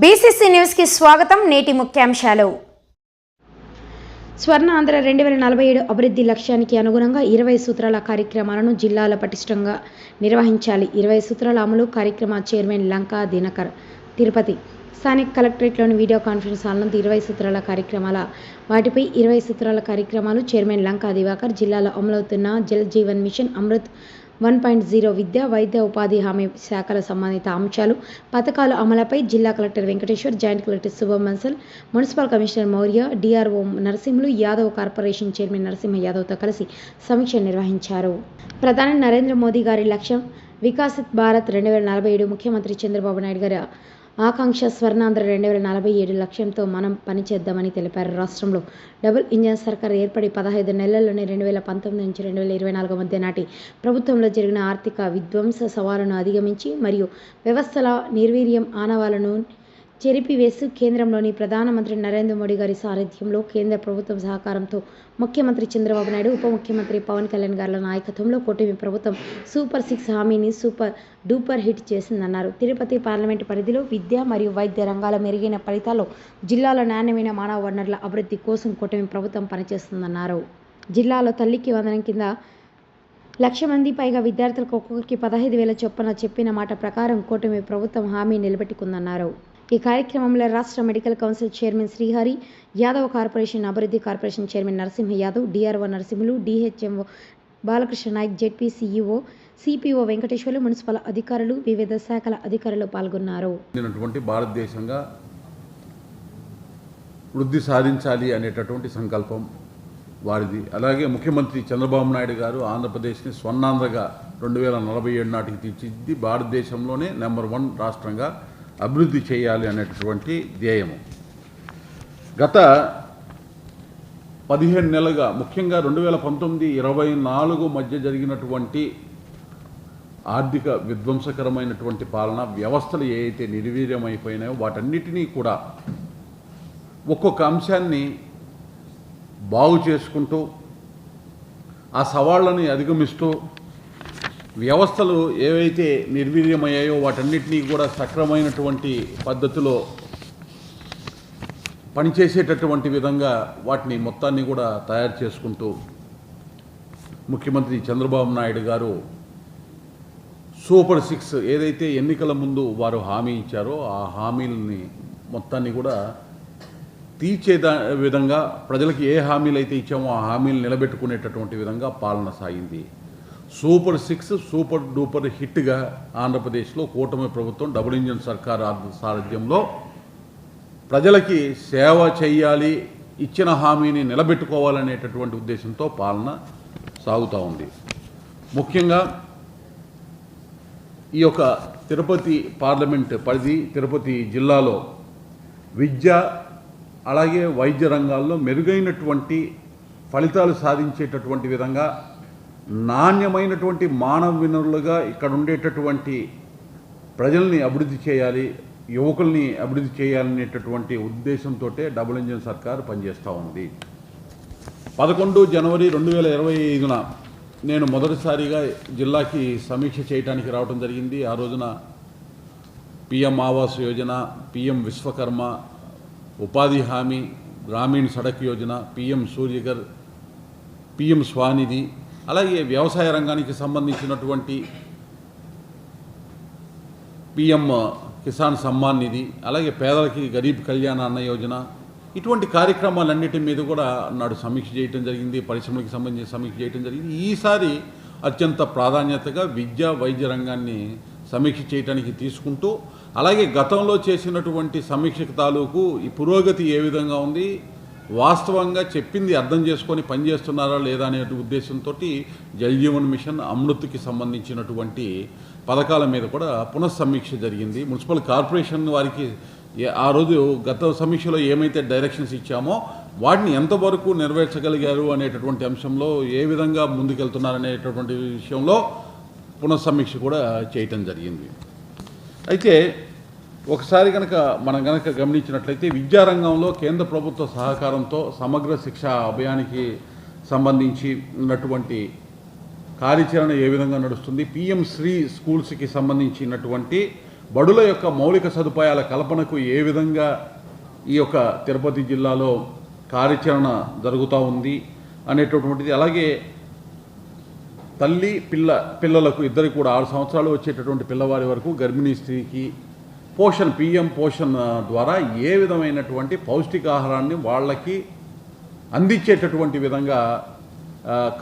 BCC న్యూస్కి స్వాగతం నేటి ముఖ్యాంశాలు. స్వర్ణ ఆంధ్ర రెండు వేల నలభై ఏడు అభివృద్ధి లక్ష్యానికి అనుగుణంగా ఇరవై సూత్రాల కార్యక్రమాలను జిల్లాల పటిష్టంగా నిర్వహించాలి. ఇరవై సూత్రాల అమలు కార్యక్రమ చైర్మన్ లంకా దినకర్. తిరుపతి స్థానిక కలెక్టరేట్లోని వీడియో కాన్ఫరెన్స్ హాల్ ఇరవై సూత్రాల కార్యక్రమాల వాటిపై ఇరవై సూత్రాల కార్యక్రమాలు చైర్మన్ లంకా దివాకర్ జిల్లాలో అమలవుతున్న Jal Jeevan mission Amrut one point zero విద్య వైద్య ఉపాధి హామీ శాఖల సంబంధిత అంశాలు పథకాల అమలుపై జిల్లా collector Venkateshwar joint collector Shubham municipal commissioner Maurya DRO Narasimhulu Yadav corporation chairman Narasimha యాదవ్తో కలిసి సమీక్ష నిర్వహించారు. ప్రధాని నరేంద్ర మోదీ గారి లక్ష్యం వికాసిత్ భారత్ రెండు వేల నలభై ఏడు ముఖ్యమంత్రి చంద్రబాబు నాయుడు గారి ఆకాంక్ష స్వర్ణాంధ్ర రెండు వేల నలభై ఏడు లక్ష్యంతో మనం పనిచేద్దామని తెలిపారు రాష్ట్రంలో. డబుల్ ఇంజన్ సర్కార్ ఏర్పడి పదహైదు నెలల్లోనే రెండు వేల పంతొమ్మిది నుంచి రెండు వేల ఇరవై నాలుగు మధ్య నాటి ప్రభుత్వంలో జరిగిన ఆర్థిక విధ్వంస సవాలును అధిగమించి మరియు వ్యవస్థల నిర్వీర్యం ఆనవాలను చెరిపివేస్తూ కేంద్రంలోని ప్రధానమంత్రి నరేంద్ర మోడీ గారి సారథ్యంలో కేంద్ర ప్రభుత్వం సహకారంతో ముఖ్యమంత్రి చంద్రబాబు నాయుడు ఉప ముఖ్యమంత్రి పవన్ కళ్యాణ్ గారి నాయకత్వంలో కూటమి ప్రభుత్వం సూపర్ సిక్స్ హామీని సూపర్ డూపర్ హిట్ చేసిందన్నారు. తిరుపతి పార్లమెంటు పరిధిలో విద్య మరియు వైద్య రంగాల మెరుగైన ఫలితాల్లో జిల్లాలో నాణ్యమైన మానవ వనరుల అభివృద్ధి కోసం కూటమి ప్రభుత్వం పనిచేస్తుందన్నారు. జిల్లాలో తల్లికి వందనం కింద లక్ష మంది పైగా విద్యార్థులకు ఒక్కొక్కరికి పదహైదు వేల చొప్పున చెప్పిన మాట ప్రకారం కూటమి ప్రభుత్వం హామీ నిలబెట్టుకుందన్నారు. ఈ కార్యక్రమంలో రాష్ట్ర medical council chairman Srihari Yadav corporation అభివృద్ధి corporation chairman Narasimha Yadav DRO Narasimhulu DHMO Balakrishna Naik ZP CEO CPO Venkateswarlu municipal అధికారులు వివిధ శాఖల అధికారులు పాల్గొన్నారు. భారతదేశంగా వృద్ధి సాధించాలి అనేటటువంటి సంకల్పం వారిది. అలాగే ముఖ్యమంత్రి చంద్రబాబు నాయుడు గారు ఆంధ్రప్రదేశ్ని స్వర్ణాంధ్రగా రెండు వేల నలభై ఏడు నాటికి తీర్చిది భారతదేశంలోనే నెంబర్ వన్ రాష్ట్రంగా అభివృద్ధి చేయాలి అనేటటువంటి ధ్యేయము. గత పదిహేను నెలలుగా ముఖ్యంగా రెండు వేల పంతొమ్మిది ఇరవై నాలుగు మధ్య జరిగినటువంటి ఆర్థిక విధ్వంసకరమైనటువంటి పాలన వ్యవస్థలు ఏవైతే నిర్వీర్యమైపోయినాయో వాటన్నిటినీ కూడా ఒక్కొక్క అంశాన్ని బాగు చేసుకుంటూ ఆ సవాళ్ళని అధిగమిస్తూ వ్యవస్థలు ఏవైతే నిర్వీర్యమయ్యాయో వాటన్నిటినీ కూడా సక్రమైనటువంటి పద్ధతిలో పనిచేసేటటువంటి విధంగా వాటిని మొత్తాన్ని కూడా తయారు చేసుకుంటూ ముఖ్యమంత్రి చంద్రబాబు నాయుడు గారు సూపర్ సిక్స్ ఏదైతే ఎన్నికల ముందు వారు హామీ ఇచ్చారో ఆ హామీలని మొత్తాన్ని కూడా తీర్చేదా విధంగా ప్రజలకు ఏ హామీలు అయితే ఇచ్చామో ఆ హామీలు నిలబెట్టుకునేటటువంటి విధంగా పాలన సాగింది. సూపర్ సిక్స్ సూపర్ డూపర్ హిట్గా ఆంధ్రప్రదేశ్లో కూటమి ప్రభుత్వం డబుల్ ఇంజన్ సర్కార్ సారథ్యంలో ప్రజలకి సేవ చేయాలి ఇచ్చిన హామీని నిలబెట్టుకోవాలనేటటువంటి ఉద్దేశంతో పాలన సాగుతూ ఉంది. ముఖ్యంగా ఈ యొక్క తిరుపతి పార్లమెంట్ పరిధి తిరుపతి జిల్లాలో విద్య అలాగే వైద్య రంగాల్లో మెరుగైనటువంటి ఫలితాలు సాధించేటటువంటి విధంగా నాణ్యమైనటువంటి మానవ వనరులుగా ఇక్కడ ఉండేటటువంటి ప్రజల్ని అభివృద్ధి చేయాలి యువకుల్ని అభివృద్ధి చేయాలనేటటువంటి ఉద్దేశంతో డబుల్ ఇంజిన్ సర్కార్ పనిచేస్తూ ఉంది. పదకొండు జనవరి రెండు వేల ఇరవై ఐదున నేను మొదటిసారిగా జిల్లాకి సమీక్ష చేయడానికి రావడం జరిగింది. ఆ రోజున పిఎం ఆవాస్ యోజన పిఎం విశ్వకర్మ ఉపాధి హామీ గ్రామీణ సడక్ యోజన పిఎం సూర్యగర్ పిఎం స్వానిధి అలాగే వ్యవసాయ రంగానికి సంబంధించినటువంటి పిఎం కిసాన్ సమ్మాన్ నిధి అలాగే పేదలకి గరీబ్ కళ్యాణ అన్న యోజన ఇటువంటి కార్యక్రమాలన్నిటి మీద కూడా నాడు సమీక్ష చేయటం జరిగింది పరిశ్రమలకు సంబంధించి సమీక్ష చేయటం జరిగింది. ఈసారి అత్యంత ప్రాధాన్యతగా విద్య వైద్య రంగాన్ని సమీక్ష చేయడానికి తీసుకుంటూ అలాగే గతంలో చేసినటువంటి సమీక్షకు తాలూకు ఈ పురోగతి ఏ విధంగా ఉంది వాస్తవంగా చెప్పింది అర్థం చేసుకొని పనిచేస్తున్నారా లేదా అనే ఉద్దేశంతో జల్జీవన్ మిషన్ అమృత్కి సంబంధించినటువంటి పథకాల మీద కూడా పునఃసమీక్ష జరిగింది. మున్సిపల్ కార్పొరేషన్ వారికి ఆ రోజు గత సమీక్షలో ఏమైతే డైరెక్షన్స్ ఇచ్చామో వాటిని ఎంతవరకు నెరవేర్చగలిగారు అనేటటువంటి అంశంలో ఏ విధంగా ముందుకెళ్తున్నారు అనేటటువంటి విషయంలో పునఃసమీక్ష కూడా చేయటం జరిగింది. అయితే ఒకసారి కనుక మనం కనుక గమనించినట్లయితే విద్యారంగంలో కేంద్ర ప్రభుత్వ సహకారంతో సమగ్ర శిక్ష అభియానికి సంబంధించి ఉన్నటువంటి కార్యాచరణ ఏ విధంగా నడుస్తుంది పిఎం శ్రీ స్కూల్స్కి సంబంధించినటువంటి బడుల యొక్క మౌలిక సదుపాయాల కల్పనకు ఏ విధంగా ఈ యొక్క తిరుపతి జిల్లాలో కార్యాచరణ జరుగుతూ ఉంది అనేటటువంటిది అలాగే తల్లి పిల్ల పిల్లలకు ఇద్దరికి కూడా ఆరు సంవత్సరాలు వచ్చేటటువంటి పిల్లవారి వరకు గర్భిణీ స్త్రీకి పోషణ్ పిఎం పోషణ్ ద్వారా ఏ విధమైనటువంటి పౌష్టికాహారాన్ని వాళ్ళకి అందించేటటువంటి విధంగా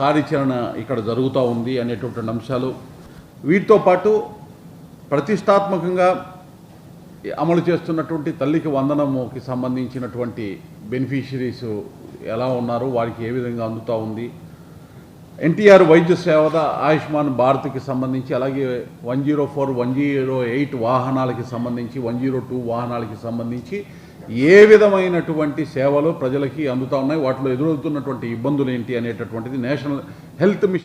కార్యాచరణ ఇక్కడ జరుగుతూ ఉంది అనేటటువంటి అంశాలు. వీటితో పాటు ప్రతిష్టాత్మకంగా అమలు చేస్తున్నటువంటి తల్లికి వందనముకి సంబంధించినటువంటి బెనిఫిషరీస్ ఎలా ఉన్నారు వారికి ఏ విధంగా అందుతూ ఉంది ఎన్టీఆర్ వైద్య సేవద ఆయుష్మాన్ భారత్కి సంబంధించి అలాగే one zero four one zero eight వాహనాలకి సంబంధించి వన్ జీరో టూ వాహనాలకి సంబంధించి ఏ విధమైనటువంటి సేవలు ప్రజలకి అందుతూ ఉన్నాయి? వాటిలో ఎదురవుతున్నటువంటి ఇబ్బందులు ఏంటి అనేటటువంటిది నేషనల్ హెల్త్ మిషన్